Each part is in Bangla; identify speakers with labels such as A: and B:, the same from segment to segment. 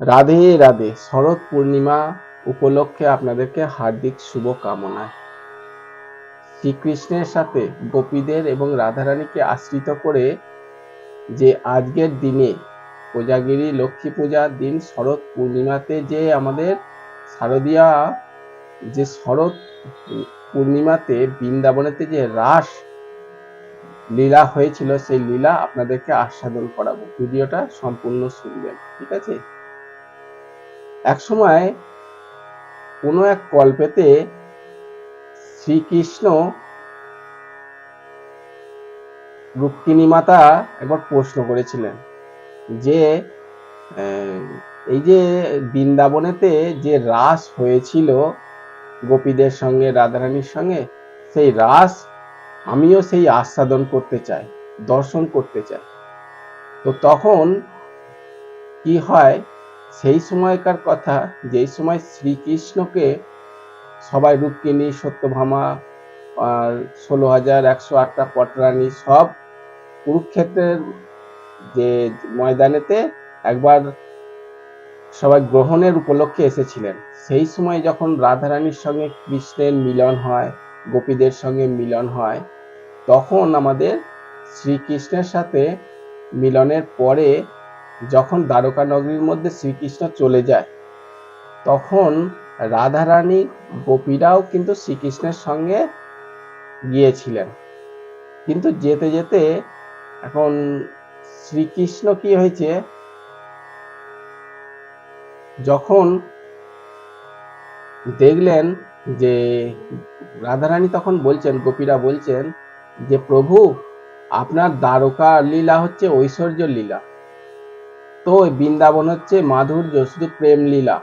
A: রাধে রাধে, শরৎ পূর্ণিমা উপলক্ষে আপনাদেরকে হার্দিক শুভ কামনা শ্রীকৃষ্ণের সাথে গোপীদের এবং রাধারানীকে আশ্রিত করে যে আজকের দিনে কোজাগিরি লক্ষ্মী পূজার দিন শরৎ পূর্ণিমাতে যে আমাদের শারদীয়া যে শরৎ পূর্ণিমাতে বৃন্দাবনেতে যে রাস লীলা হয়েছিল, সেই লীলা আপনাদেরকে আস্বাদন করাবো। ভিডিওটা সম্পূর্ণ শুনবেন, ঠিক আছে? এক সময় কোনো এক কল্পেতে শ্রীকৃষ্ণ রুক্মিণী মাতা একবার প্রশ্ন করেছিলেন যে এই যে বৃন্দাবনেতে যে রাস হয়েছিল গোপীদের সঙ্গে, রাধারানীর সঙ্গে, সেই রাস আমিও সেই আস্বাদন করতে চাই, দর্শন করতে চাই। তো তখন কি হয়? সেই সময়কার কথা, যেই সময় শ্রীকৃষ্ণকে সবাই রুক্মিণী সত্যভামা ষোলো হাজার একশো আটটা পটরানি সব কুরুক্ষেত্রের যে ময়দানেতে একবার সবাই গ্রহণের উপলক্ষে এসেছিলেন। সেই সময় যখন রাধারানীর সঙ্গে কৃষ্ণের মিলন হয়, গোপীদের সঙ্গে মিলন হয়, তখন আমাদের শ্রীকৃষ্ণের সাথে মিলনের পরে যখন দ্বারকা নগরীর মধ্যে শ্রীকৃষ্ণ চলে যায়, তখন রাধারানী গোপীরাও কিন্তু শ্রীকৃষ্ণের সঙ্গে গিয়েছিলেন। কিন্তু যেতে যেতে এখন শ্রীকৃষ্ণ কি হয়েছে? যখন দেখলেন যে রাধারানী তখন বলছেন, গোপীরা বলছেন যে, প্রভু, আপনার দ্বারকা লীলা হচ্ছে ঐশ্বর্য লীলা। তো বৃন্দাবন হচ্ছে মাধুর্য শুধু প্রেম লীলা।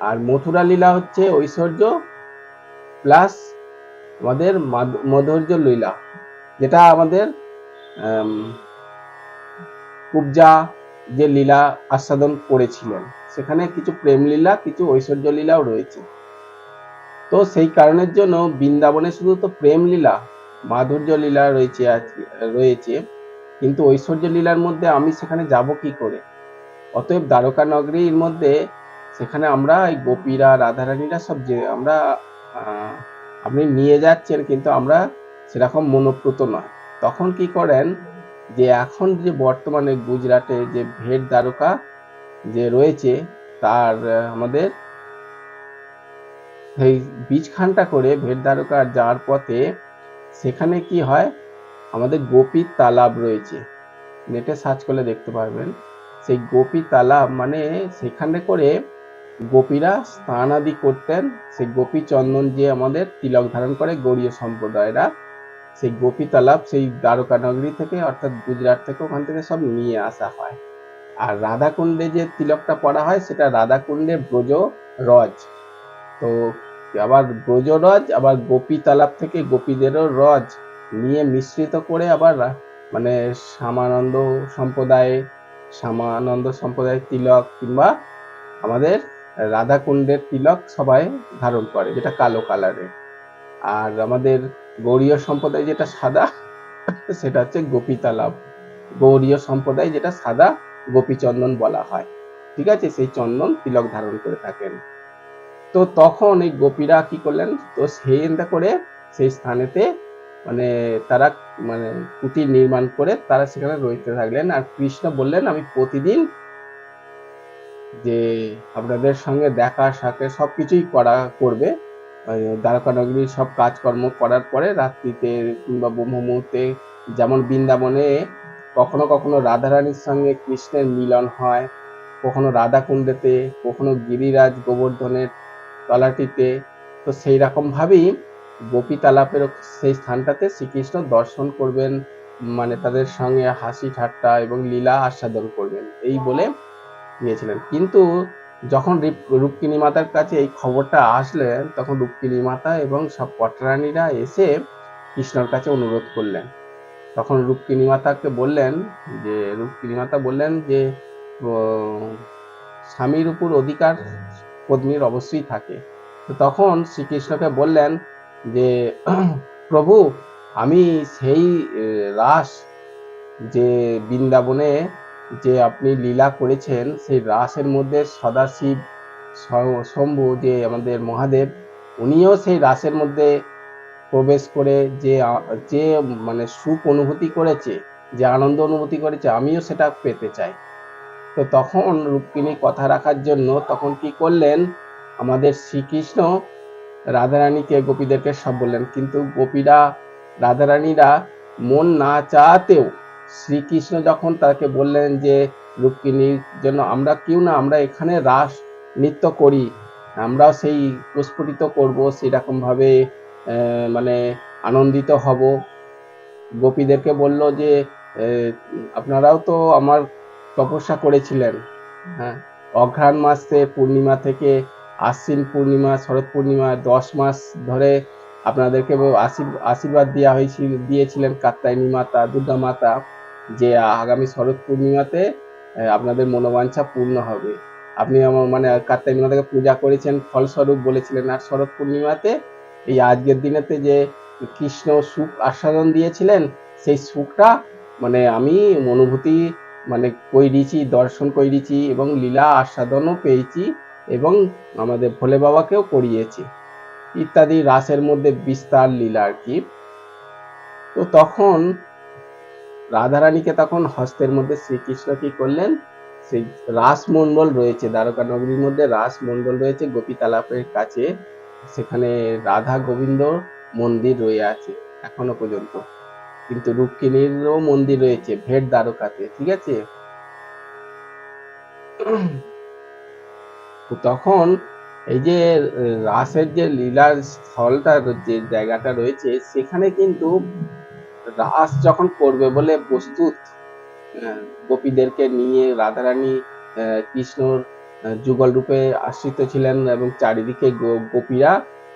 A: আর মথুরা লীলা হচ্ছে ঐশ্বর্য প্লাস আমাদের মাধ- মাধুর্য লীলা যেটা আমাদের আম, কুবজা যে লীলা আস্বাদন করেছিলেন সেখানে কিছু প্রেম লীলা কিছু ঐশ্বর্য লীলাও রয়েছে। তো সেই কারণের জন্য বৃন্দাবনে শুধু তো প্রেম লীলা মাধুর্য লীলা রয়েছে রয়েছে। কিন্তু ঐশ্বর্য লীলার মধ্যে আমি সেখানে যাব কি করে? অতএব দ্বারকা নগরীর মধ্যে সেখানে আমরা এই গোপীরা, রাধারানীরা সব যে, আমরা আপনি নিয়ে যাচ্ছেন কিন্তু আমরা সেরকম মনোপ্রত নয়। তখন কি করেন যে, এখন যে বর্তমানে গুজরাটে যে ভেট দ্বারকা যে রয়েছে, তার আমাদের সেই বীজখানটা করে ভেট দ্বারকা যাওয়ার পথে সেখানে কি হয়? আমাদের গোপী তালাব রয়েছে। নেটে সার্চ করলে দেখতে পারবেন। সেই গোপী তালাব মানে সেখানে করে গোপীরা স্নান আদি করতেন। সেই গোপী চন্দন যে আমাদের তিলক ধারণ করে, গৌরীয় সম্প্রদায়রা, সেই গোপী তালাব সেই দ্বারকা নগরী থেকে, অর্থাৎ গুজরাট থেকে ওখান থেকে সব নিয়ে আসা হয়। আর রাধাকুণ্ডে যে তিলকটা পরা হয়, সেটা রাধাকুণ্ডে ব্রজ রজ। তো আবার ব্রজ রজ, আবার গোপী তালাব থেকে গোপীদেরও রজ। নিয়ে মিশ্রিত করে আবার মানে শ্যামানন্দ সম্প্রদায় শ্যামানন্দ সম্প্রদায়ের তিলক কিংবা আমাদের রাধাকুণ্ডের তিলক সবাই ধারণ করে, যেটা কালো কালারের। আর আমাদের গৌরীয় সম্প্রদায় যেটা সাদা, সেটা হচ্ছে গোপী তালাব গৌরীয় সম্প্রদায় যেটা সাদা গোপী চন্দন বলা হয়। ঠিক আছে? সেই চন্দন তিলক ধারণ করে থাকেন। তো তখন এই গোপীরা কি করলেন? তো সেইটা করে সেই স্থানেতে মানে তারা মানে কুটির নির্মাণ করে তারা সেখানে রইতে থাকলেন। আর কৃষ্ণ বললেন, আমি প্রতিদিন যে আপনাদের সঙ্গে দেখা সাথে সব কিছুই করা, করবে। ওই দ্বারকা নগরীর সব কাজকর্ম করার পরে রাত্রিতে কিংবা ব্রহ্ম মুহূর্তে যেমন বৃন্দাবনে কখনো কখনো রাধারানীর সঙ্গে কৃষ্ণের মিলন হয়, কখনো রাধাকুণ্ডেতে, কখনো গিরিরাজ গোবর্ধনের তলাটিতে। তো সেই রকম ভাবেই গোপী তালাপের সেই স্থানটাতে শ্রীকৃষ্ণ দর্শন করবেন মানে তাদের সঙ্গে হাসি ঠাট্টা এবং লীলা আস্বাদন করবেন, এই বলে গিয়েছিলেন। কিন্তু যখন রিপ- রুক্মিণী মাতার কাছে এই খবরটা আসলেন তখন রুক্মিণী মাতা এবং সব পটরানীরা এসে কৃষ্ণর কাছে অনুরোধ করলেন। তখন রুক্মিণী মাতাকে বললেন যে রুক্মিণী মাতা বললেন যে স্বামীর উপর অধিকার পত্নীর অবশ্যই থাকে। তো তখন শ্রীকৃষ্ণকে বললেন যে, প্রভু, আমি সেই রাস যে বৃন্দাবনে যে আপনি লীলা করেছেন, সেই রাসের মধ্যে সদাশিব শম্ভু যে আমাদের মহাদেব, উনিও সেই রাসের মধ্যে প্রবেশ করে যে যে মানে সুখ অনুভূতি করেছে, যে আনন্দ অনুভূতি করেছে, আমিও সেটা পেতে চাই। তো তখন রুক্মিণী কথা রাখার জন্য তখন কি করলেন, আমাদের শ্রীকৃষ্ণ রাধারানীকে গোপীদেরকে সব বললেন। কিন্তু গোপীরা, রাধারানীরা মন না চাতেও শ্রীকৃষ্ণ যখন তাকে বললেন যে রুক্মিণীর জন্য আমরা কেউ না, আমরা এখানে রাস নৃত্য করি, আমরাও সেই প্রস্ফুটিত করব সেরকম ভাবে মানে আনন্দিত হব। গোপীদেরকে বলল যে আপনারাও তো আমার তপস্যা করেছিলেন। হ্যাঁ অঘ্রাণ মাসে পূর্ণিমা থেকে আশ্বিন পূর্ণিমা, শরৎ পূর্ণিমা, দশ মাস ধরে আপনাদেরকে আশীর- আশীর্বাদ দেওয়া হয়েছিল দিয়েছিলেন কাত্তায়নী মাতা, দুর্গা মাতা, যে আগামী শরৎ পূর্ণিমাতে আপনাদের মনোবাঞ্ছা পূর্ণ হবে। আপনি আমার মানে কাত্তায়নী মাতাকে পূজা করেছেন, ফলস্বরূপ বলেছিলেন, আর শরৎ পূর্ণিমাতে এই আজকের দিনেতে যে কৃষ্ণ সুখ আস্বাদন দিয়েছিলেন, সেই সুখটা মানে আমি অনুভূতি মানে কইরিছি, দর্শন কইরিছি এবং লীলা আস্বাদনও পেয়েছি। এবং আমাদের ভোলে বাবাকেও করিয়েছি। ইত্যাদি রাসের মধ্যে বিস্তার, লীলা আর কি। তো তখন রাধারানীকে তখন হস্তের মধ্যে শ্রীকৃষ্ণ কি করলেন? সেই রাসমণ্ডল রয়েছে, দ্বারকা নগরীর মধ্যে রাসমণ্ডল রয়েছে গোপী তালাপের কাছে। সেখানে রাধা গোবিন্দ মন্দির রয়ে আছে, এখনও পর্যন্ত। কিন্তু রুক্মিণীরও মন্দির রয়েছে, ভেট দ্বারকাতে, ঠিক আছে? তখন এই যে রাসের যে লীলার স্থলটা যে জায়গাটা রয়েছে, সেখানে কিন্তু রাস যখন করবে বলে প্রস্তুত গোপীদেরকে নিয়ে রাধারানী কৃষ্ণর যুগল রূপে আশ্রিত ছিলেন এবং চারিদিকে গোপীরা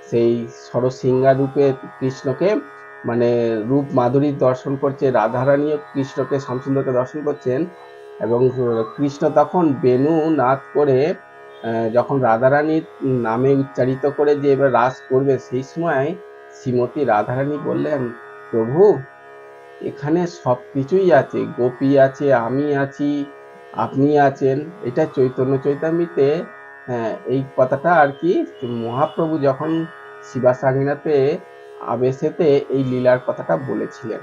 A: সেই সরসিংহা রূপে কৃষ্ণকে মানে রূপ মাধুরী দর্শন করছে রাধারানীও কৃষ্ণকে শ্যামসুন্দরকে দর্শন করছেন এবং কৃষ্ণ তখন বেনু নাদ করে যখন রাধারানীর নামে উচ্চারিত করে যে এবার রাস করবে, সেই সময় শ্রীমতী রাধারানী বললেন, প্রভু, এখানে সব কিছুই আছে। গোপী আছে, আমি আছি, আপনি আছেন। এটা চৈতন্য চৈতামিতে এই কথাটা আর কি, মহাপ্রভু যখন শিবাসাঙ্গিনাতে আবেশেতে এই লীলার কথাটা বলেছিলেন,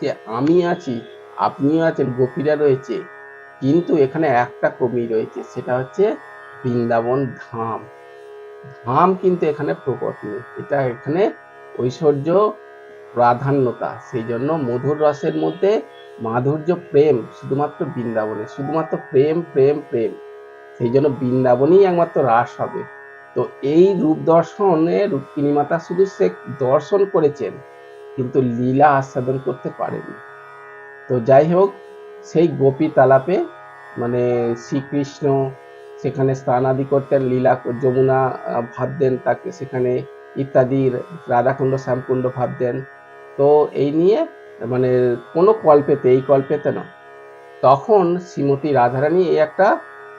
A: যে আমি আছি, আপনিও আছেন, গোপীরা রয়েছে। কিন্তু এখানে একটা কমি রয়েছে, সেটা হচ্ছে বৃন্দাবন ধাম। ধাম কিন্তু এখানে প্রকট নেই, এটা এখানে ঐশ্বর্য প্রাধান্যতা সেই জন্য মধুর রসের মধ্যে মাধুর্য প্রেম শুধুমাত্র বৃন্দাবনে, শুধুমাত্র প্রেম প্রেম প্রেম সেই জন্য বৃন্দাবনেই একমাত্র রাস হবে। তো এই রূপ দর্শনে রুক্মিণী মাতা শুধু সে দর্শন করেছেন, কিন্তু লীলা আস্বাদন করতে পারেনি তো যাই হোক সেই গোপী তালাপে মানে শ্রীকৃষ্ণ সেখানে স্নান আদি করতেন লীলা যমুনা ভাবতেন তাকে, সেখানে ইত্যাদি রাধাকুণ্ড শ্যামকুণ্ড ভাবতেন তো এই নিয়ে মানে কোনো কল্পেতে, এই কল্পেতে না তখন শ্রীমতী রাধারানী এই একটা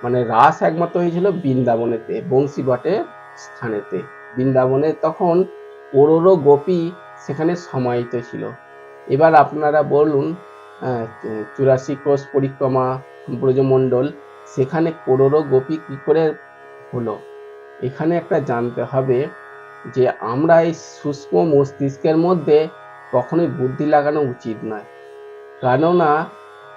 A: মানে রাস একমাত্র হয়েছিল বৃন্দাবনেতে, বংশী বটের স্থানেতে। বৃন্দাবনে তখন ওরোরো গোপী সেখানে সমাহিত ছিল। এবার আপনারা বলুন চুরাশি কোষ পরিক্রমা ব্রজমণ্ডল সেখানে করোরো গোপী কি করে হলো? এখানে একটা জানতে হবে যে আমরা এই সূক্ষ্ম মস্তিষ্কের মধ্যে কখনোই বুদ্ধি লাগানো উচিত নয়। কেননা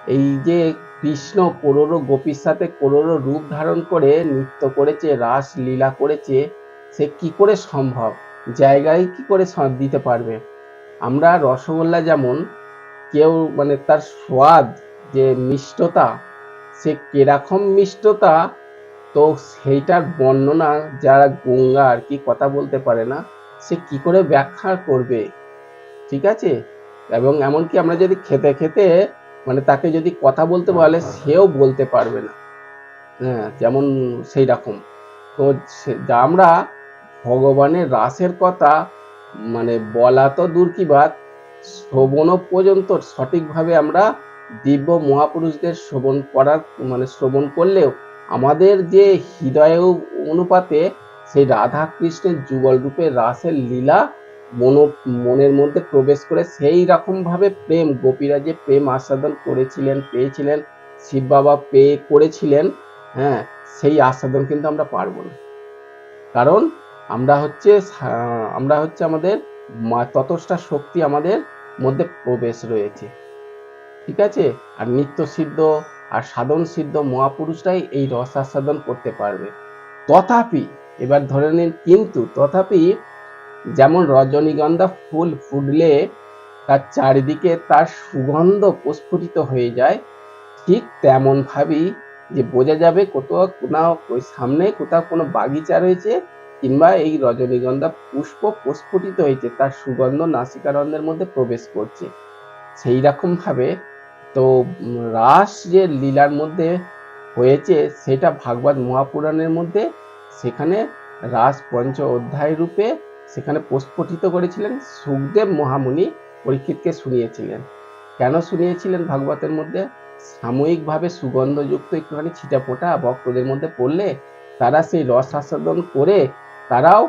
A: এই যে কৃষ্ণ করোরো গোপীর সাথে করোরো রূপ ধারণ করে নৃত্য করেছে, রাস লীলা করেছে, সে কি করে সম্ভব? জায়গায় কি করে দিতে পারবে? আমরা রসগোল্লা যেমন কেউ মানে তার স্বাদ যে মিষ্টতা, সে কীরকম মিষ্টতা, তো সেইটার বর্ণনা যারা গঙ্গা আর কি কথা বলতে পারে না, সে কি করে ব্যাখ্যা করবে? ঠিক আছে? এবং এমনকি আমরা যদি খেতে খেতে মানে তাকে যদি কথা বলতে বলে, সেও বলতে পারবে না। হ্যাঁ যেমন সেই রকম। তো আমরা ভগবানের রাসের কথা মানে বলা তো দূর কি বাত শ্রবণও পর্যন্ত সঠিকভাবে আমরা দিব্য মহাপুরুষদের শ্রবণ করার মানে শ্রবণ করলেও আমাদের যে হৃদয় অনুপাতে সেই রাধা কৃষ্ণের যুগল রূপে রাসের লীলা মন, মনের মধ্যে প্রবেশ করে সেই রকমভাবে প্রেম, গোপীরা যে প্রেম আস্বাদন করেছিলেন, পেয়েছিলেন, শিব বাবা পেয়ে করেছিলেন হ্যাঁ সেই আস্বাদন কিন্তু আমরা পারব না। কারণ আমরা হচ্ছে আমরা হচ্ছে আমাদের ততটা শক্তি আমাদের মধ্যে প্রবেশ রয়েছে। ঠিক আছে? আর নিত্য সিদ্ধ আর সাধন সিদ্ধ মহাপুরুষরাই এই রস আস্বাদন করতে পারবে। তথাপি, এবার ধরে নিন, কিন্তু তথাপি যেমন রজনীগন্ধা ফুল ফুটলে তার চারিদিকে তার সুগন্ধ প্রস্ফুটিত হয়ে যায়, ঠিক তেমন ভাবেই যে বোঝা যাবে কোথাও ওই সামনে কোথাও কোনো বাগিচা রয়েছে কিংবা এই রজনীগন্ধা পুষ্প প্রস্ফুটিত হয়েছে, তার সুগন্ধ নাসিকারন্ধ্রের মধ্যে প্রবেশ করছে। সেই রকম ভাবে তো রাস যে লীলার মধ্যে হয়েছে, সেটা ভাগবত মহাপুরাণের মধ্যে সেখানে রাস পঞ্চ অধ্যায় রূপে সেখানে প্রস্ফুটিত করেছিলেন। সুখদেব মহামুনি পরীক্ষিতকে শুনিয়েছিলেন। কেন শুনিয়েছিলেন ভাগবতের মধ্যে? সাময়িকভাবে সুগন্ধযুক্ত একটুখানি ছিটা ফোটা ভক্তদের মধ্যে পড়লে তারা সেই রস আস্বাদন করে তারাও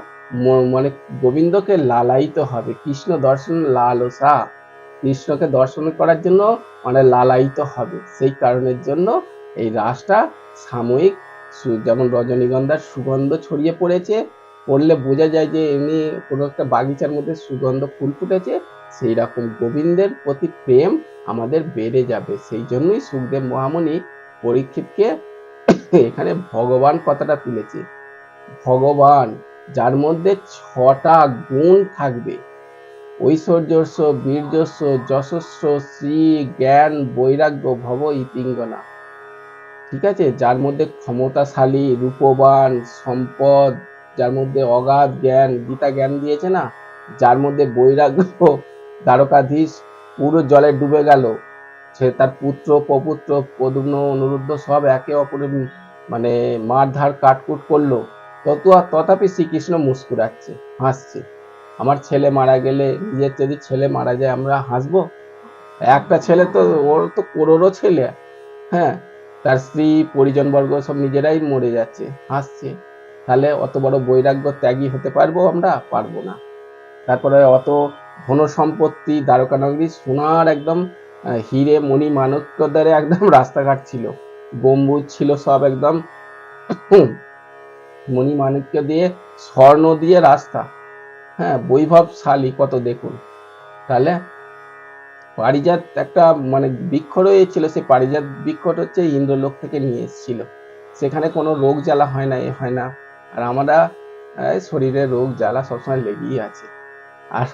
A: মানে গোবিন্দকে লালায়িত হবে। কৃষ্ণ দর্শন লালসা। কৃষ্ণকে দর্শন করার জন্য মানে লালায়িত হবে। সেই কারণের জন্য এই রাসটা সাময়িক যেমন রজনীগন্ধার সুগন্ধ ছড়িয়ে পড়েছে, পড়লে বোঝা যায় যে এমনি কোনো একটা বাগিচার মধ্যে সুগন্ধ ফুল ফুটেছে, সেই রকম গোবিন্দের প্রতি প্রেম আমাদের বেড়ে যাবে। সেই জন্যই সুখদেব মহামুনি পরীক্ষিতকে এখানে ভগবান কথাটা তুলেছে। ভগবান যার মধ্যে ছটা গুণ থাকবে। ঐশ্বর্যস্ব, বীর্যস্ব, যশস্ব, শ্রী, জ্ঞান, বৈরাগ্য, ভব ইতিঙ্গনা ঠিক আছে? যার মধ্যে ক্ষমতাশালী, রূপবান, সম্পদ, যার মধ্যে অগাধ জ্ঞান, গীতা জ্ঞান দিয়েছে না? যার মধ্যে বৈরাগ্য, দ্বারকাধীশ, পুরো জলে ডুবে গেল। সে তার পুত্র, পপুত্র পদুম্ন অনুরুদ্ধ সব একে অপরের মানে মারধার, কাটকুট করল। তত তথাপি শ্রীকৃষ্ণ মুস্কুরাচ্ছে, হাসছে। আমার ছেলে মারা গেলে নিজের যদি ছেলে মারা যায়, আমরা হাসবো? একটা ছেলে তো, ওর তো করোড়ো ছেলে। হ্যাঁ তার স্ত্রী, পরিজনবর্গ সব নিজেরাই মরে যাচ্ছে, হাসছে। তাহলে অত বড় বৈরাগ্য ত্যাগী হতে পারব আমরা? পারব না। তারপরে অত ধন সম্পত্তি, দ্বারকানগরী সোনার একদম হিরে মণি মানক্যদারে একদম রাস্তাঘাট ছিল। গম্বুজ ছিল সব একদম মণি মাণিক্য দিয়ে স্বর্ণ দিয়ে রাস্তা। হ্যাঁ বৈভবশালী কত দেখুন। তাহলে পারিজাত একটা মানে বৃক্ষ রয়েছিল, সেই পারিজাত বৃক্ষটা হচ্ছে ইন্দ্রলোক থেকে নিয়ে এসেছিল। সেখানে কোনো রোগ জ্বালা হয় না, এ হয় না। আর আমরা শরীরে রোগ জ্বালা সবসময় লেগেই আছে। আর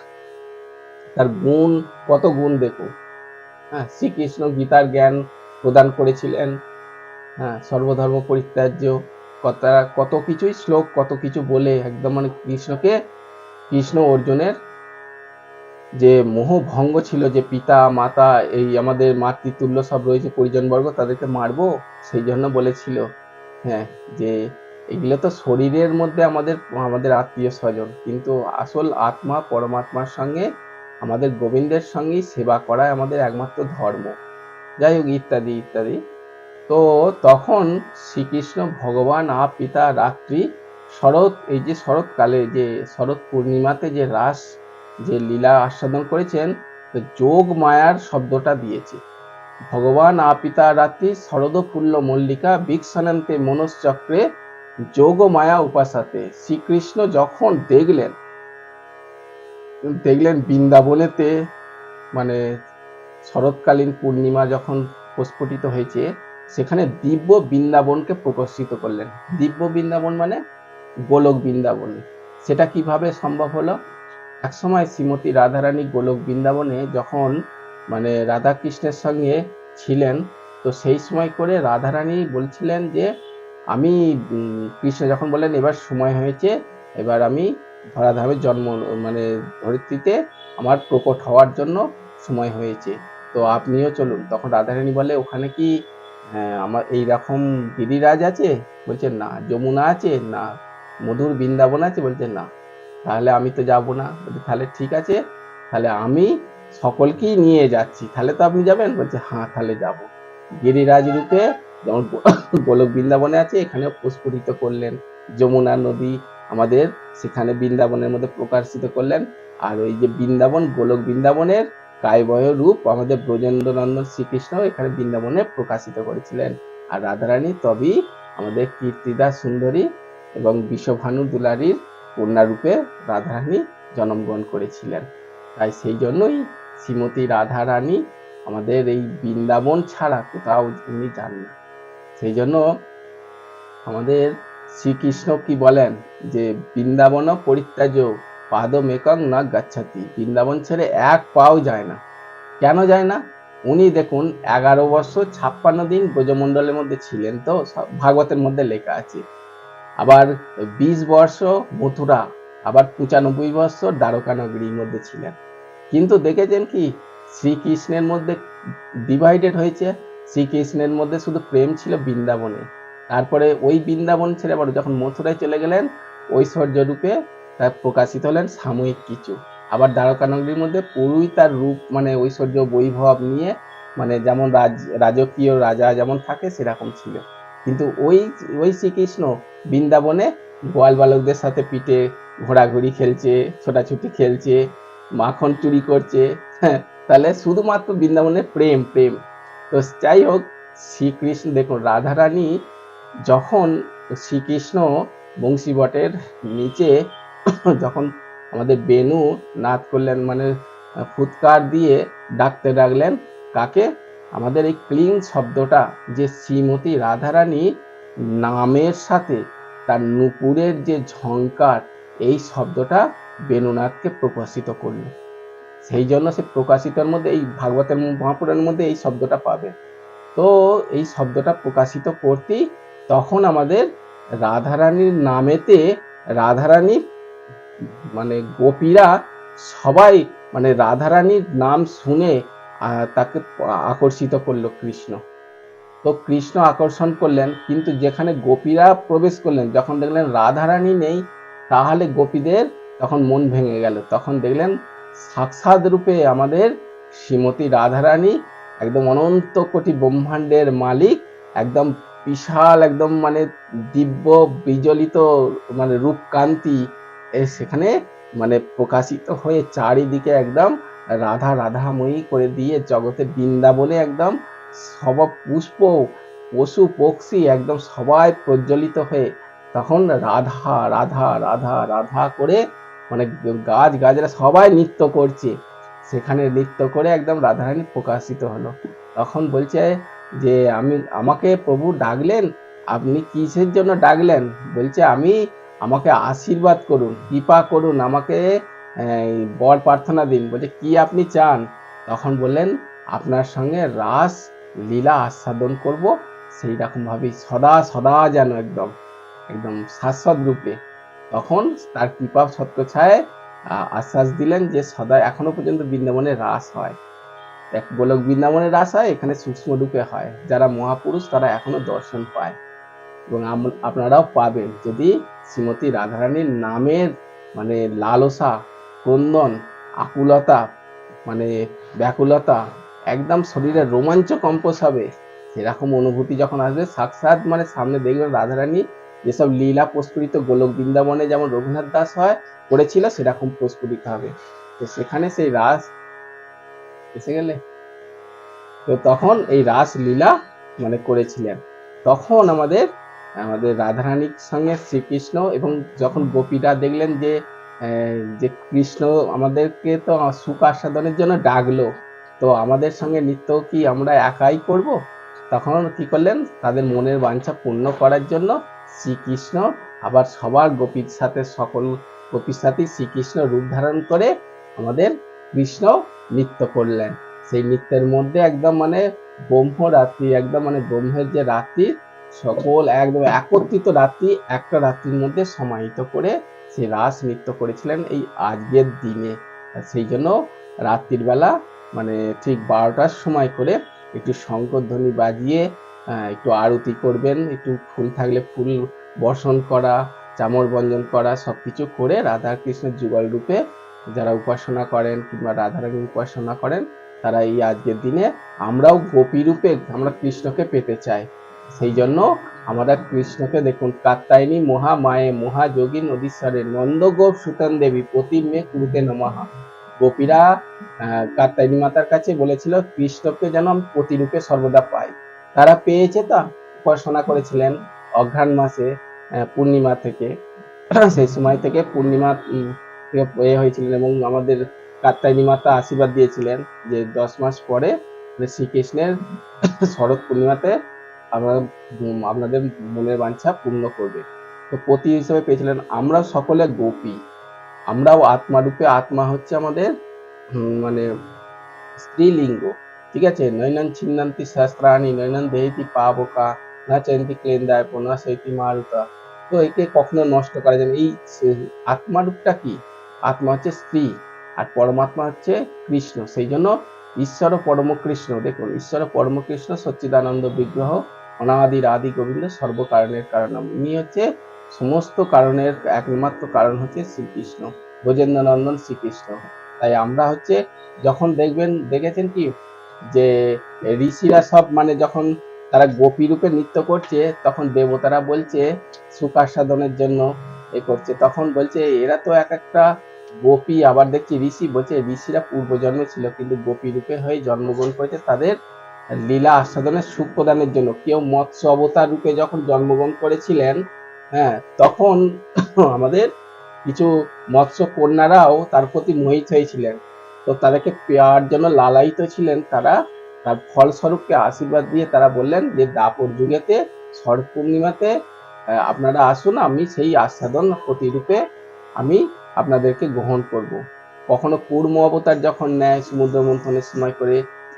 A: তার গুণ, কত গুণ দেখুন। হ্যাঁ শ্রীকৃষ্ণ গীতার জ্ঞান প্রদান করেছিলেন। হ্যাঁ সর্বধর্ম পরিত্যাজ্য কত কত কিছুই শ্লোক, কত কিছু বলে একদম মানে কৃষ্ণকে, কৃষ্ণ অর্জুনের যে মোহভঙ্গ ছিল যে পিতা, মাতা, এই আমাদের মাতৃতুল্য সব রয়েছে পরিজনবর্গ তাদেরকে মারবো, সেই জন্য বলেছিল। হ্যাঁ যে এগুলো তো শরীরের মধ্যে আমাদের আমাদের আত্মীয় স্বজন, কিন্তু আসল আত্মা পরমাত্মার সঙ্গে, আমাদের গোবিন্দের সঙ্গেই সেবা করাই আমাদের একমাত্র ধর্ম। যাই হোক, ইত্যাদি ইত্যাদি। তো তখন শ্রীকৃষ্ণ ভগবান আ পিতা রাত্রি শরৎ, এই যে শরৎকালে যে শরৎ পূর্ণিমাতে যে রাস, যে লীলা আস্বাদন করেছেন, তো যোগ মায়ার শব্দটা দিয়েছে। ভগবান আপিতা রাত্রি শরদ ফুল্ল মল্লিকা বিকসনন্তে মনশ্চক্রে যোগ মায়া উপাসাতে শ্রীকৃষ্ণ যখন দেখলেন দেখলেন বৃন্দাবনেতে মানে শরৎকালীন পূর্ণিমা যখন প্রস্ফুটিত হয়েছে সেখানে দিব্য বৃন্দাবনকে প্রকাশিত করলেন। দিব্য বৃন্দাবন মানে গোলক বৃন্দাবন। সেটা কীভাবে সম্ভব হলো? একসময় শ্রীমতী রাধারানী গোলক বৃন্দাবনে যখন মানে রাধা কৃষ্ণের সঙ্গে ছিলেন, তো সেই সময় করে রাধারানী বলছিলেন যে, আমি কৃষ্ণ যখন বললেন, এবার সময় হয়েছে, এবার আমি ধরাধামের জন্ম মানে ধরিত্রীতে আমার প্রকট হওয়ার জন্য সময় হয়েছে। তো আপনিও চলুন। তখন রাধারানী বলে, ওখানে কি হ্যাঁ, আমার এইরকম গিরিরাজ আছে? বলছে না যমুনা আছে না মধুর বৃন্দাবন আছে? বলছে না তাহলে আমি তো যাব না। বলছে তাহলে ঠিক আছে তাহলে আমি সকলকেই নিয়ে যাচ্ছি তাহলে তো আপনি যাবেন? বলছে হ্যাঁ তাহলে যাব। গিরিরাজ রূপে যেমন গোলক বৃন্দাবনে আছে এখানেও প্রস্ফুটিত করলেন। যমুনা নদী আমাদের সেখানে বৃন্দাবনের মধ্যে প্রকাশিত করলেন। আর ওই যে বৃন্দাবন গোলক বৃন্দাবনের কায়বয় রূপ আমাদের ব্রজেন্দ্রনন্দন শ্রীকৃষ্ণ এখানে বৃন্দাবনে প্রকাশিত করেছিলেন। আর রাধারানী তবেই আমাদের কীর্তিদা সুন্দরী এবং বিশ্বভানু দুলারীর কন্যারূপে রাধারানী জন্মগ্রহণ করেছিলেন। তাই সেই জন্যই শ্রীমতী রাধারানী আমাদের এই বৃন্দাবন ছাড়া কোথাও উনি যান না সেই জন্য আমাদের শ্রীকৃষ্ণ কি বলেন যে, বৃন্দাবন পরিত্যাজ পাদ মেকং না গাচ্ছাতি। বৃন্দাবন ছেড়ে এক পাও যায় না। কেন যায় না? উনি দেখুন, এগারো বছর ছাপ্পান্ন দিন ব্রজমণ্ডলের মধ্যে ছিলেন তো ভাগবতের মধ্যে লেখা আছে। আবার বিশ বর্ষ মথুরা, আবার পঁচানব্বই বছর দ্বারকানগরীর মধ্যে ছিলেন। কিন্তু দেখেছেন কি, শ্রীকৃষ্ণের মধ্যে ডিভাইডেড হয়েছে। শ্রীকৃষ্ণের মধ্যে শুধু প্রেম ছিল বৃন্দাবনে। তারপরে ওই বৃন্দাবন ছেড়ে আবার যখন মথুরায় চলে গেলেন ঐশ্বর্য রূপে তার প্রকাশিত হলেন সাময়িক কিছু। আবার দ্বারকানগরীর মধ্যে পুরোই তার রূপ মানে ঐশ্বর্য বৈভব নিয়ে মানে যেমন রাজ, রাজকীয় রাজা যেমন থাকে, সেরকম ছিল। কিন্তু ওই ওই শ্রীকৃষ্ণ বৃন্দাবনে গোয়াল বালকদের সাথে পিঠে ঘোরাঘুরি খেলছে, ছোটাছুটি খেলছে, মাখন চুরি করছে হ্যাঁ তাহলে শুধুমাত্র বৃন্দাবনে প্রেম প্রেম। তো যাই হোক, শ্রীকৃষ্ণ, দেখুন, রাধারানী যখন শ্রীকৃষ্ণ বংশীবটের নিচে যখন আমাদের বেনু নাদ করলেন মানে ফুৎকার দিয়ে ডাকতে ডাকলেন কাকে? আমাদের এই ক্লিং শব্দটা যে শ্রীমতী রাধারানী নামের সাথে তার নুপুরের যে ঝংকার, এই শব্দটা বেনুনাথকে প্রকাশিত করল। সেই জন্য সে প্রকাশিতর মধ্যে, এই ভাগবতের মহাপুরাণের মধ্যে এই শব্দটা পাবে। তো এই শব্দটা প্রকাশিত করতেই তখন আমাদের রাধারানীর নামেতে রাধারানীর মানে গোপীরা সবাই মানে রাধারানীর নাম শুনে তাকে আকর্ষিত করল কৃষ্ণ। তো কৃষ্ণ আকর্ষণ করলেন, কিন্তু যেখানে গোপীরা প্রবেশ করলেন, যখন দেখলেন রাধারানী নেই, তাহলে গোপীদের তখন মন ভেঙে গেল। তখন দেখলেন সাক্ষাৎ রূপে আমাদের শ্রীমতী রাধারানী একদম অনন্ত কোটি ব্রহ্মাণ্ডের মালিক, একদম বিশাল, একদম মানে দিব্য, বিজলিত মানে রূপকান্তি সেখানে মানে প্রকাশিত হয়ে চারিদিকে একদম রাধা রাধাময়ী করে দিয়ে জগতে বৃন্দাবনে একদম সব পুষ্প পশু, পক্ষী একদম সবাই প্রজ্বলিত হয়ে তখন রাধা রাধা রাধা রাধা করে মানে গাছ গাছরা সবাই নৃত্য করছে। সেখানে নৃত্য করে একদম রাধারানী প্রকাশিত হলো। তখন বলছে যে, আমি, আমাকে প্রভু ডাকলেন? আপনি কিসের জন্য ডাকলেন? বলছে, আমি আমাকে আশীর্বাদ করুন, কৃপা করুন, আমাকে বর প্রার্থনা দিন। বলছে, কি আপনি চান? তখন বললেন, আপনার সঙ্গে রাস লীলা আস্বাদন করব, সেই রকমভাবেই সদা সদা যেন একদম একদম শাশ্বত রূপে। তখন তার কৃপা সত্য ছায় আশ্বাস দিলেন যে সদা এখনও পর্যন্ত বৃন্দাবনে রাস হয়। এক গোলক বৃন্দাবনে রাস হয়, এখানে সূক্ষ্ম রূপে হয়। যারা মহাপুরুষ, তারা এখনও দর্শন পায়। এবং আপনারাও পাবেন। যদি শ্রীমতী রাধারানীর নামের মানে লালসা, ক্রন্দন, আকুলতা মানে ব্যাকুলতা একদম শরীরে রোমাঞ্চ কম্পস হবে। সেরকম অনুভূতি যখন আসবে সাক্ষাৎ মানে সামনে দেখবেন রাধারানী যেসব লীলা প্রস্ফুটিত গোলক বৃন্দাবনে যেমন রঘুনাথ দাস হয়, করেছিল, সেরকম প্রস্ফুটিত হবে। তো সেখানে সেই রাস এসে গেলে? তো তখন এই রাস লীলা মানে করেছিলেন। তখন আমাদের আমাদের রাধারানীর সঙ্গে শ্রীকৃষ্ণ এবং যখন গোপীরা দেখলেন যে যে কৃষ্ণ আমাদেরকে তো সুখ আস্বাদনের জন্য ডাকলো, তো আমাদের সঙ্গে নৃত্য কি আমরা একাই করব? তখন কি করলেন? তাদের মনের বাঞ্ছা পূর্ণ করার জন্য শ্রীকৃষ্ণ, আবার সবার গোপীর সাথে সকল গোপীর সাথে শ্রীকৃষ্ণ রূপ ধারণ করে আমাদের কৃষ্ণ নৃত্য করলেন। সেই নৃত্যের মধ্যে একদম মানে ব্রহ্ম রাত্রি একদম মানে ব্রহ্মের যে রাত্রি সকল একদম একত্রিত রাত্রি, একটা রাত্রির মধ্যে সমাহিত করে সেই রাস নৃত্য করেছিলেন এই আজকের দিনে। সেই জন্য রাত্রির বেলা মানে ঠিক বারোটার সময় করে একটু শঙ্করধ্বনি বাজিয়ে একটু আরতি করবেন, একটু ফুল থাকলে ফুল বর্ষণ করা, চামর বঞ্জন করা, সবকিছু করে রাধা কৃষ্ণের যুগল রূপে যারা উপাসনা করেন কিংবা রাধারানী উপাসনা করেন, তারা এই আজকের দিনে আমরাও গোপী রূপে আমরা কৃষ্ণকে পেতে চাই। সেই জন্য আমরা কৃষ্ণকে দেখুন কাত্তায়নী মহা মায়ে মহাযোগী নদীশ্বরে নন্দগোপ সুতন দেবী প্রতিমে কুরুতে নমাহা গোপীরা আহ, কাত্যায়নী মাতার কাছে বলেছিল কৃষ্ণকে যেন আমি প্রতিরূপে সর্বদা পাই। তারা পেয়েছে তো উপাসনা করেছিলেন অঘ্রাণ মাসে পূর্ণিমা থেকে। সেই সময় থেকে পূর্ণিমা এ হয়েছিলেন এবং আমাদের কাত্যায়নী মাতা আশীর্বাদ দিয়েছিলেন যে দশ মাস পরে শ্রীকৃষ্ণের শরৎ পূর্ণিমাতে আমরা আপনাদের মনের বাঞ্ছা পূর্ণ করবে। তো পতি হিসেবে পেয়েছিলেন আমরা সকলে গোপী। আমরাও আত্মারূপে, আত্মা হচ্ছে আমাদের মানে স্ত্রীলিঙ্গ। ঠিক আছে? নৈনন ছিন্নন্তি শাস্ত্রাণী নৈনন দেহিতি পাবকা, না চয়ন্তি ক্লেন্দায় পুনঃ সৈতি মারুতা। তো একে কখনো নষ্ট করা যাবে এই আত্মারূপটা কি? আত্মা হচ্ছে স্ত্রী, আর পরমাত্মা হচ্ছে কৃষ্ণ। সেই জন্য ঈশ্বর পরম কৃষ্ণ দেখুন, ঈশ্বর পরম কৃষ্ণ সচ্চিদানন্দ বিগ্রহ অনাদির আদি গোবিন্দ সর্বকারণের কারণ। উনি হচ্ছে সমস্ত কারণের একমাত্র কারণ হচ্ছে শ্রীকৃষ্ণ ব্রজেন্দ্র নন্দন শ্রীকৃষ্ণ। তাই আমরা হচ্ছে যখন দেখবেন, দেখেছেন কি যে ঋষিরা সব মানে যখন তারা গোপী রূপে নৃত্য করছে, তখন দেবতারা বলছে সুখাস্বাদনের জন্য এ করছে। তখন বলছে এরা তো এক একটা গোপী, আবার দেখছি ঋষি বলছে ঋষিরা পূর্বজন্মে ছিল, কিন্তু গোপী রূপে হয়ে জন্মগ্রহণ করেছে তাদের লীলা আস্বাদনের সুখ প্রদানের জন্য। কেউ মৎস্য অবতার রূপে যখন জন্মগ্রহণ করেছিলেন হ্যাঁ তখন আমাদের কিছু মৎস্য কন্যারাও তার প্রতি মোহিত হয়েছিলেন। তো তাদেরকে পেয়ার জন্য লালায়িত ছিলেন তারা। তার ফলস্বরূপকে আশীর্বাদ দিয়ে তারা বললেন যে দাপর যুগেতে শরৎ পূর্ণিমাতে আপনারা আসুন, আমি সেই আস্বাদন প্রতিরূপে আমি আপনাদেরকে গ্রহণ করব। কখনো কুর্ম অবতার যখন নেয় সমুদ্র মন্থনের সময় করে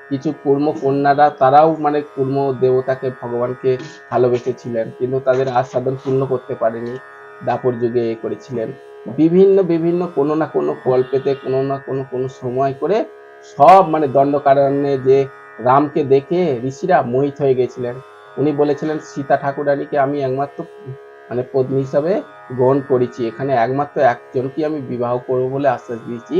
A: কিছু কুর্ম কন্যারা, তারাও মানে কুর্ম দেবতাকে ভগবানকে ভালোবেসেছিলেন, কিন্তু তাদের আস্বাদন পূর্ণ করতে পারেনি, দাপর যুগে এ করেছিলেন। বিভিন্ন বিভিন্ন কোনো না কোনো কল্পেতে কোনো না কোনো কোনো সময় করে সব মানে দণ্ডকারণ্যে যে রামকে দেখে ঋষিরা মোহিত হয়ে গেছিলেন। উনি বলেছিলেন, সীতা ঠাকুরানীকে আমি একমাত্র মানে পত্নী হিসাবে গ্রহণ করেছি। এখানে একমাত্র একজনকে আমি বিবাহ করব বলে আশ্বাস দিয়েছি।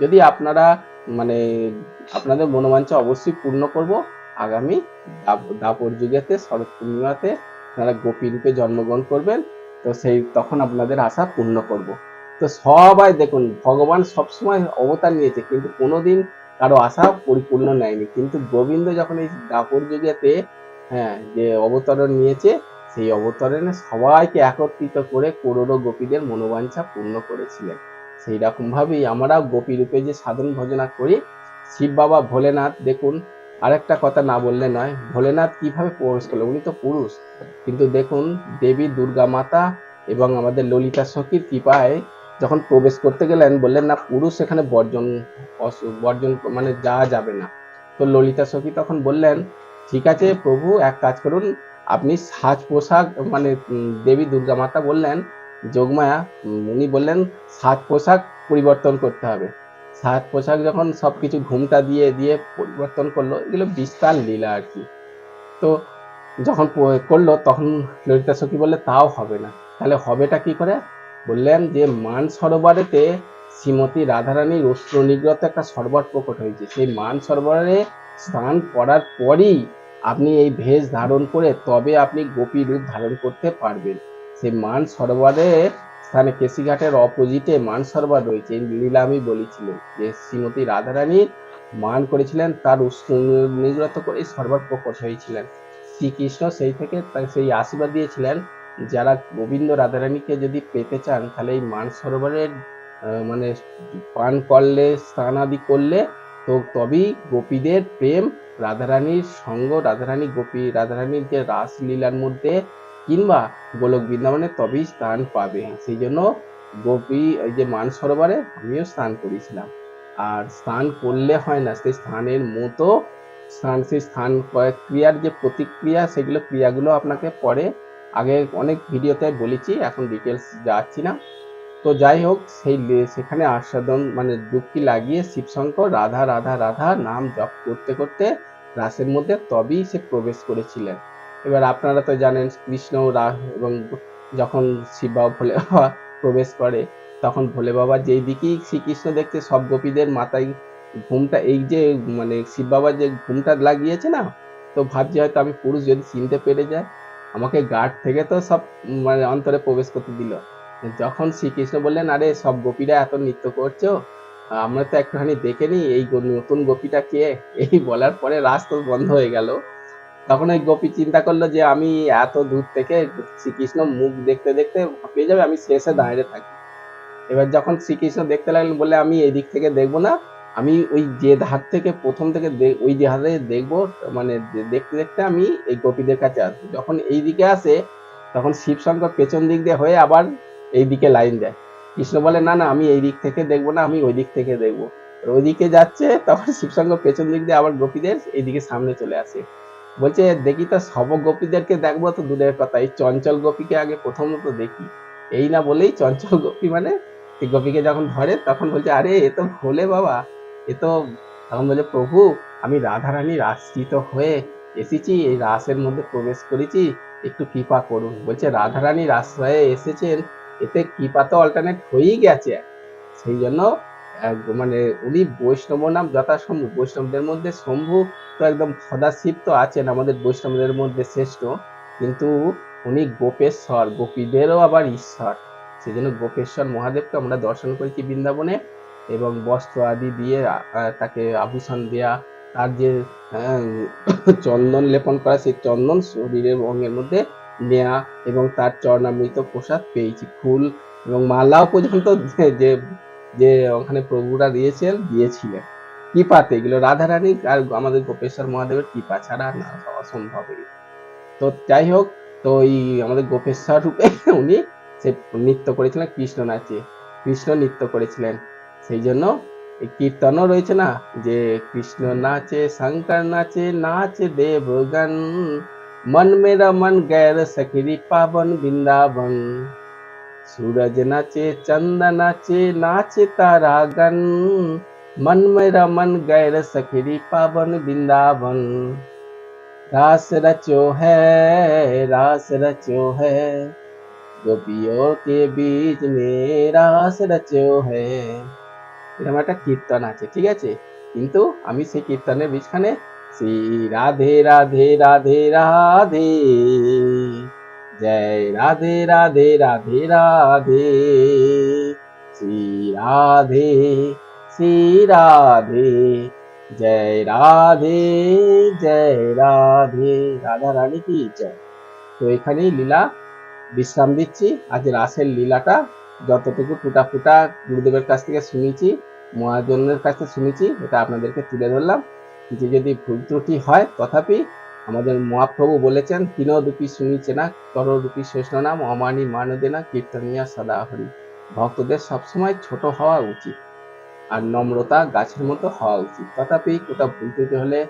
A: যদি আপনারা মানে আপনাদের মনোবাঞ্ছা অবশ্যই পূর্ণ করব। আগামী দাপ- দাপর যুগেতে, শরৎ পূর্ণিমাতে আপনারা গোপী রূপে জন্মগ্রহণ করবেন। তো সেই তখন আপনাদের আশা পূর্ণ করব। তো সবাই দেখুন, ভগবান সবসময় অবতার নিয়েছে, কিন্তু কোনোদিন কারও আশা পরিপূর্ণ নেয়নি। কিন্তু গোবিন্দ যখন এই দাপর যুগেতে হ্যাঁ যে অবতরণ নিয়েছে, সেই অবতরণে সবাইকে একত্রিত করে করোড় গোপীদের মনোবাঞ্ছা পূর্ণ করেছিলেন। সেই রকম ভাবেই আমরা গোপী রূপে যে সাধন ভজনা করি, শিব বাবা ভোলেনাথ, দেখুন, আরেকটা কথা না বললে নয়, ভোলেনাথ কীভাবে প্রবেশ করল উনি তো পুরুষ। কিন্তু দেখুন, দেবী, দুর্গা মাতা এবং আমাদের ললিতা সখীর কৃপায় যখন প্রবেশ করতে গেলেন, বললেন, না, পুরুষ এখানে বর্জন বর্জন মানে যাওয়া যাবে না। তো ললিতা সখী তখন বললেন, ঠিক আছে প্রভু, এক কাজ করুন, আপনি সাজ পোশাক মানে দেবী, দুর্গা মাতা বললেন যোগমায়া উনি বললেন সাজ পোশাক পরিবর্তন করতে হবে। সাজ পোশাক যখন সব কিছু ঘুমটা দিয়ে দিয়ে পরিবর্তন করল, এগুলো বিস্তার লীলা আর কি। তো যখন করল, তখন ললিতা সখী বললে, তাও হবে না। তাহলে হবেটা কি করে? বললেন যে, মান সরোবরেতে শ্রীমতী রাধারানীর অস্ত্র নিগ্রত একটা সরবর প্রকট হয়েছে। সেই মান সরোবরে স্নান করার পরই আপনি এই ভেষ ধারণ করে তবে আপনি গোপী রূপ ধারণ করতে পারবেন। সেই মান সরোবরে স্থানে কেশিঘাটের অপোজিটে মান সরোবর রয়েছে, এই লীলা আমি বলেছিলাম। যে শ্রীমতী রাধারানীর মান করেছিলেন, তার নিগ্রত করে সরোবর প্রকট হয়েছিলেন। শ্রীকৃষ্ণ সেই থেকে সেই আশীর্বাদ দিয়েছিলেন, যারা গোবিন্দ রাধারানীকে যদি পেতে চান, তাহলে এই মান সরোবরের মানে পান করলে, স্নান আদি করলে, তো তবেই গোপীদের প্রেম রাধারানীর সঙ্গ, রাধারানী গোপী, রাধারানীর যে রাসলীলার মধ্যে কিংবা গোলক বৃন্দাবনে তবেই স্থান পাবে। সেই জন্য গোপী, এই যে মান সরোবরে আমিও স্নান করেছিলাম। আর স্নান করলে হয় না, সেই স্থানের মতো স্থান, সেই স্থান করা- ক্রিয়ার যে প্রতিক্রিয়া, সেগুলো ক্রিয়াগুলো আপনাকে পরে আগে অনেক ভিডিওতে বলেছি, এখন ডিটেলস যাচ্ছি না। তো যাই হোক, সেই সেখানে আস্বাদন মানে ডুবকি লাগিয়ে শিবশঙ্কর রাধা রাধা রাধা নাম জপ করতে করতে রাসের মধ্যে তবেই সে প্রবেশ করেছিলেন। এবার আপনারা তো জানেন কৃষ্ণ রা- এবং যখন শিব বাবা ভোলে বাবা প্রবেশ করে, তখন ভোলে বাবা যেই দিকেই শ্রীকৃষ্ণ দেখছে, সব গোপীদের মাথায় ঘুমটা, এই যে মানে শিব বাবা যে ঘুমটা লাগিয়েছে না, তো ভাবছি হয়তো আমি পুরুষ যদি চিনতে পেরে যায়, আমাকে গার্ড থেকে তো সব মানে অন্তরে প্রবেশ করতে দিল। যখন শ্রীকৃষ্ণ বললেন, আরে, সব গোপীরা এত নৃত্য করছ? আমরা তো একটুখানি দেখে নিই, এই নতুন গোপীটা কে? এই বলার পরে রাস তো বন্ধ হয়ে গেল। তখন ওই গোপী চিন্তা করল যে আমি এত দূর থেকে শ্রীকৃষ্ণ মুখ দেখতে দেখতে পেয়ে যাবে, আমি শেষে দাঁড়িয়ে থাকি এবার যখন শ্রীকৃষ্ণ দেখতে লাগলেন বলে আমি এই দিক থেকে দেখব না, আমি ওই যে ধার থেকে, প্রথম থেকে ওই ধারে দেখব মানে দেখতে দেখতে আমি এই গোপীদের কাছে আসব। যখন এই দিকে আসে, তখন শিবশঙ্কর পেছন দিক দিয়ে হয়ে আবার এই দিকে লাইন দেয়। কৃষ্ণ বলে, না না, আমি এই দিক থেকে দেখব না, আমি ওই দিক থেকে দেখব। ওইদিকে যাচ্ছে, তখন শিবশঙ্কর পেছন দিক দিয়ে আবার গোপীদের এইদিকে সামনে চলে আসে। বলছে, দেখি তো সব গোপীদেরকে দেখব তো দূরের কথা। এই চঞ্চল গোপীকে আগে প্রথমত দেখি। এই না বলেই চঞ্চল গোপী মানে গোপীকে যখন ধরে, তখন বলছে, আরে, এ তো ভোলে বাবা। এ তো তখন বলছে, প্রভু, আমি রাধারানীর আশ্রিত হয়ে এসেছি। এই রাসের মধ্যে প্রবেশ করেছি। একটু কৃপা করুন। বলছে রাধারানীর আশ্রয়ে এসেছেন। এতে কৃপা তো অল্টারনেট হয়েই গেছে। সেই জন্য মানে উনি বৈষ্ণব নাম যথাসম্ভব, বৈষ্ণবদের মধ্যে শম্ভু তো একদম সদাশিব তো আছেন, আমাদের বৈষ্ণবদের মধ্যে শ্রেষ্ঠ। কিন্তু উনি গোপেশ্বর, গোপীদেরও আবার ঈশ্বর। সেই জন্য গোপেশ্বর মহাদেবকে আমরা দর্শন করেছি বৃন্দাবনে এবং বস্ত্র আদি দিয়ে তাকে আভূষণ দেয়া, তার যে চন্দন লেপন করা, সেই চন্দন শরীরের অঙ্গের মধ্যে নেয়া এবং তার চরণামৃত প্রসাদ পেয়েছি, ফুল এবং মালাও পর্যন্ত যে- যে ওখানে প্রভুরা দিয়েছেন, দিয়েছিলেন। কৃপাতে এগুলো রাধা রানী আর আমাদের গোপেশ্বর মহাদেবের কৃপা ছাড়া না অসম্ভব তো যাই হোক, তো এই আমাদের গোপেশ্বর রূপে উনি সে নৃত্য করেছিলেন, কৃষ্ণ নাচে। কৃষ্ণ নৃত্য করেছিলেন। সেই জন্য এই কীর্তনও রয়েছে না, যে কৃষ্ণ নাচে, শঙ্কর নাচে, নাচ দেবগণ মন মেরা মন গ্যার সখিরি পাবন বৃন্দাবন। सूरज नाचे चंद नाचे नाचे तारागन मन मेरा मन गैर सखरी पावन वृंदावन रास रचो है रास रचो है गोपियों के बीच में रास रचो है এরকম একটা কীর্তন আছে ঠিক আছে কিন্তু আমি সেই কীর্তনের বীজখানে শ্রী রাধে রাধে রাধে রাধে জয় রাধে রাধে রাধে রাধে। শ্রী রাধে শ্রী রাধে। জয় রাধে জয় রাধে। রাধা রানী কি জয়। তো এখানেই লীলা বিশ্রাম দিচ্ছি। আজ রাসের লীলাটা যতটুকু টুটা ফুটা গুরুদেবের কাছ থেকে শুনেছি, মহাজনের কাছ থেকে শুনেছি, এটা আপনাদেরকে তুলে ধরলাম। কিছু যদি ভুল ত্রুটি হয়, তথাপি আমাদের মহাপ্রভু বলেছেন তিন রূপী শুনিছে না তর রূপী শেষ নাম, অমানি মানদে না, কীর্তনিয়া সদা হরি ভক্তদের সবসময় ছোট হওয়া উচিত আর নম্রতা গাছের মতো হওয়া উচিত। তথাপি কোথাও ভুল হলে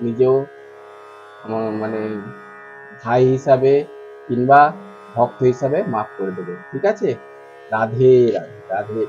A: নিজেও মানে ভাই হিসাবে কিংবা ভক্ত হিসাবে মাফ করে দেবে ঠিক আছে? রাধে রাধে রাধে।